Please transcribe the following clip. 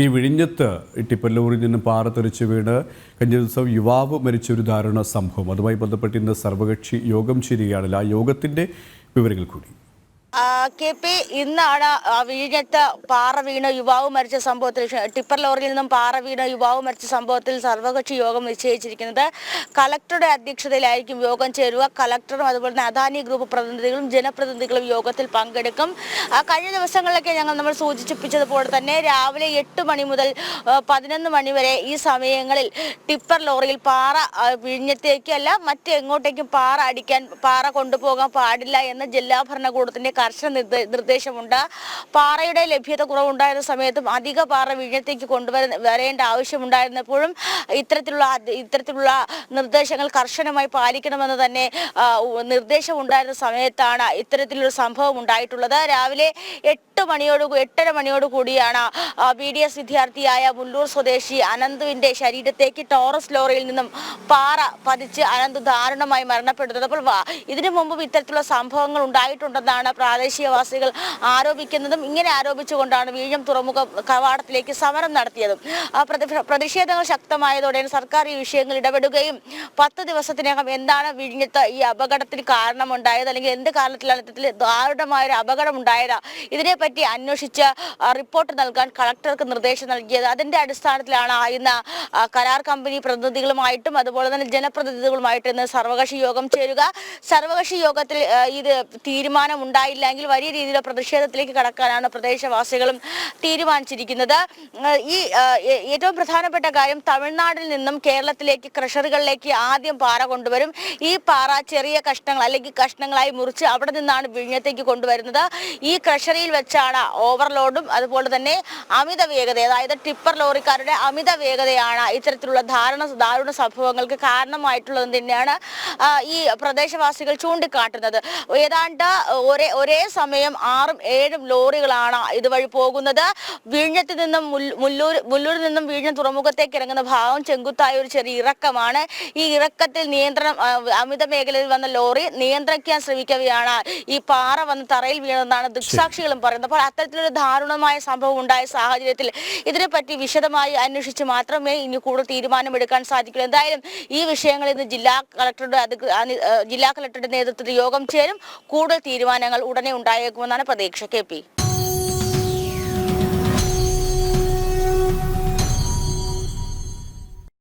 ഈ വിഴിഞ്ഞത്ത് ഈ നിന്ന് പാറത്തെറിച്ച് പാറ തെറിച്ച് വീണ് കഴിഞ്ഞ ദിവസം യുവാവ് മരിച്ച ഒരു ദാരുണ സംഭവം. അതുമായി ബന്ധപ്പെട്ട് ഇന്ന് സർവകക്ഷി യോഗം ചേരുകയാണല്ലോ. ആ യോഗത്തിന്റെ വിവരങ്ങൾ കൂടി. കെ പി ഇന്നാണ് വീഴത്ത് പാറ വീണ യുവാവ് മരിച്ച സംഭവത്തിൽ ടിപ്പർ ലോറിയിൽ നിന്നും പാറ വീണ യുവാവ് മരിച്ച സംഭവത്തിൽ സർവകക്ഷി യോഗം നിശ്ചയിച്ചിരിക്കുന്നത്. കലക്ടറുടെ അധ്യക്ഷതയിലായിരിക്കും യോഗം ചേരുക. കലക്ടറും അതുപോലെ തന്നെ അദാനി ഗ്രൂപ്പ് പ്രതിനിധികളും ജനപ്രതിനിധികളും യോഗത്തിൽ പങ്കെടുക്കും. കഴിഞ്ഞ ദിവസങ്ങളിലൊക്കെ ഞങ്ങൾ നമ്മൾ സൂചിപ്പിച്ചതുപോലെ തന്നെ രാവിലെ എട്ട് മണി മുതൽ പതിനൊന്ന് മണി വരെ ഈ സമയങ്ങളിൽ ടിപ്പർ ലോറിയിൽ പാറ വിഴിഞ്ഞത്തേക്കല്ല മറ്റെങ്ങോട്ടേക്കും പാറ അടിക്കാൻ പാറ കൊണ്ടുപോകാൻ പാടില്ല എന്ന് ജില്ലാ ഭരണകൂടത്തിന്റെ കർശന നിർദ്ദേ- നിർദ്ദേശമുണ്ട്. പാറയുടെ ലഭ്യത കുറവുണ്ടായിരുന്ന സമയത്തും അധിക പാറ വിഴിഞ്ഞത്തേക്ക് കൊണ്ടുവര വരേണ്ട ആവശ്യമുണ്ടായിരുന്നപ്പോഴും ഇത്തരത്തിലുള്ള ഇത്തരത്തിലുള്ള നിർദ്ദേശങ്ങൾ കർശനമായി പാലിക്കണമെന്ന് തന്നെ നിർദ്ദേശം ഉണ്ടായിരുന്ന സമയത്താണ് ഇത്തരത്തിലൊരു സംഭവം ഉണ്ടായിട്ടുള്ളത്. രാവിലെ എട്ട് മണിയോട് എട്ടര മണിയോട് കൂടിയാണ് ബി ഡി എസ് വിദ്യാർത്ഥിയായ മുല്ലൂർ സ്വദേശി അനന്തുവിന്റെ ശരീരത്തേക്ക് ടോറസ് ലോറിയിൽ നിന്നും പാറ പതിച്ച് അനന്ത് ദാരുണമായി മരണപ്പെടുന്നത് അപ്പോൾ ഇതിനു മുമ്പും ഇത്തരത്തിലുള്ള സംഭവങ്ങൾ ഉണ്ടായിട്ടുണ്ടെന്നാണ് പ്രാദേശികവാസികൾ ആരോപിക്കുന്നതും ഇങ്ങനെ ആരോപിച്ചുകൊണ്ടാണ് വീഴം തുറമുഖ കവാടത്തിലേക്ക് സമരം നടത്തിയതും. പ്രതിഷേധങ്ങൾ ശക്തമായതോടെ സർക്കാർ ഈ വിഷയങ്ങൾ ഇടപെടുകയും പത്ത് ദിവസത്തിനകം എന്താണ് വിഴിഞ്ഞത്ത് ഈ അപകടത്തിന് കാരണമുണ്ടായത് അല്ലെങ്കിൽ എന്ത് കാരണത്തിലാണ് ഇത്തരത്തിൽ ദാരുണമായ ഒരു അപകടം ഉണ്ടായത് ഇതിനെപ്പറ്റി അന്വേഷിച്ച് റിപ്പോർട്ട് നൽകാൻ കളക്ടർക്ക് നിർദ്ദേശം നൽകിയത് അതിന്റെ അടിസ്ഥാനത്തിലാണ് ഇന്ന് കരാർ കമ്പനി പ്രതിനിധികളുമായിട്ടും അതുപോലെ തന്നെ ജനപ്രതിനിധികളുമായിട്ടും ഇന്ന് സർവകക്ഷി യോഗം ചേരുക. സർവകക്ഷി യോഗത്തിൽ ഇത് ഇത് തീരുമാനം എങ്കിൽ വലിയ രീതിയിലുള്ള പ്രതിഷേധത്തിലേക്ക് കടക്കാനാണ് പ്രദേശവാസികളും തീരുമാനിച്ചിരിക്കുന്നത്. ഈ ഏറ്റവും പ്രധാനപ്പെട്ട കാര്യം തമിഴ്നാട്ടിൽ നിന്നും കേരളത്തിലേക്ക് ക്രഷറുകളിലേക്ക് ആദ്യം പാറ കൊണ്ടുവരും. ഈ പാറ ചെറിയ കഷ്ണങ്ങൾ അല്ലെങ്കിൽ കഷ്ണങ്ങളായി മുറിച്ച് അവിടെ നിന്നാണ് വിഴിഞ്ഞത്തേക്ക് കൊണ്ടുവരുന്നത്. ഈ ക്രഷറിയിൽ വെച്ചാണ് ഓവർലോഡും അതുപോലെ തന്നെ അമിത വേഗത അതായത് ടിപ്പർ ലോറിക്കാരുടെ അമിത വേഗതയാണ് ഇത്തരത്തിലുള്ള ധാരണ ദാരുണ സംഭവങ്ങൾക്ക് കാരണമായിട്ടുള്ളത് തന്നെയാണ് ഈ പ്രദേശവാസികൾ ചൂണ്ടിക്കാട്ടുന്നത്. ഏതാണ്ട് ഒരേ ഒരേ സമയം ആറും ഏഴും ലോറികളാണ് ഇതുവഴി പോകുന്നത്. വിഴിഞ്ഞത്ത് നിന്നും മുല്ലൂർ മുല്ലൂരിൽ നിന്നും വിഴിഞ്ഞ തുറമുഖത്തേക്ക് ഇറങ്ങുന്ന ഭാഗം ചെങ്കുത്തായ ഒരു ചെറിയ ഇറക്കമാണ്. ഈ ഇറക്കത്തിൽ നിയന്ത്രണം അമിത മേഖലയിൽ വന്ന ലോറി നിയന്ത്രിക്കാൻ ശ്രമിക്കവെയാണ്. ഈ പാറ വന്ന് തറയിൽ വീണതെന്നാണ് ദൃക്സാക്ഷികളും പറയുന്നത്. അപ്പോൾ അത്തരത്തിലൊരു ദാരുണമായ സംഭവം ഉണ്ടായ സാഹചര്യത്തിൽ ഇതിനെപ്പറ്റി വിശദമായി അന്വേഷിച്ച് മാത്രമേ ഇനി കൂടുതൽ തീരുമാനമെടുക്കാൻ സാധിക്കൂ എന്തായാലും ഈ വിഷയങ്ങൾ ഇന്ന് ജില്ലാ കളക്ടറുടെ ജില്ലാ കളക്ടറുടെ നേതൃത്വത്തിൽ യോഗം ചേരും. കൂടുതൽ തീരുമാനങ്ങൾ ഉടനെ ഉണ്ടായേക്കുമെന്നാണ് പ്രതീക്ഷ കെ പി.